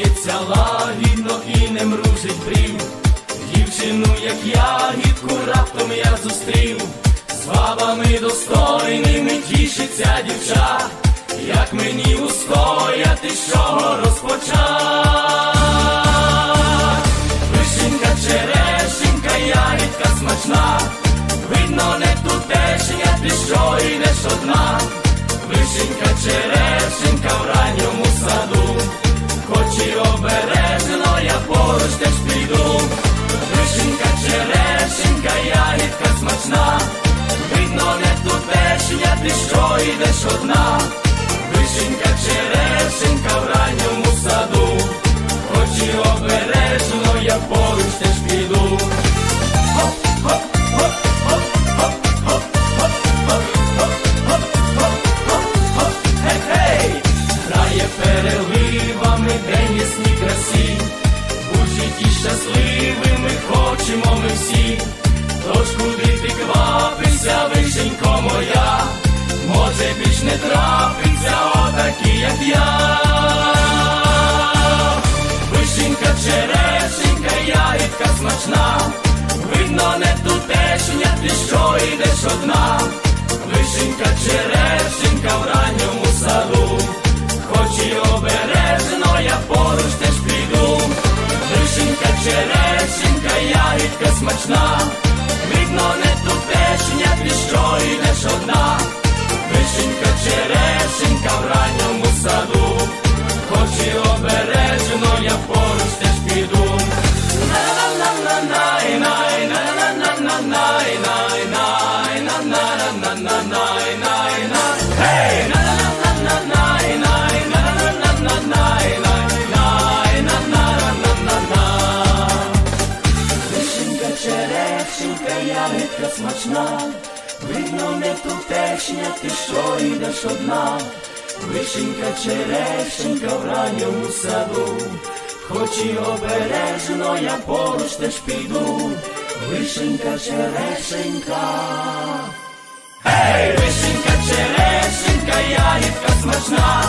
Посміхається лагідно і не мружить брів. Дівчину, як ягідку, раптом я зустрів. З бабами достойними тішиться дівча. Як мені устояти, чого розпочать? Вишенька, черешенька, ягідка смачна, видно, не тутешня, ти що йдеш одна. Вишенька, черешенька в ранньому що йдеш одна. Вишенька, черешенька в ранньому саду, хоч і обережно, я поруч теж піду. Грає переливами день ясні красі, у житті щасливими хочемо ми всі, тож куди ти квапися, вишенько моя, може більш не трапиться отакі, як я. Вишенька, черешенька, ягідка смачна, видно, не тутешня, ти що йдеш одна. Вишенька, черешенька черешенька, ягідка смачна, видно, не тутешня, ти що йдеш одна. Вишенька, черешенька в ранньому саду, хоч і обережно, я поруч теж піду. Вишенька, черешенька. Ей, вишенька, черешенька, ягідка смачна,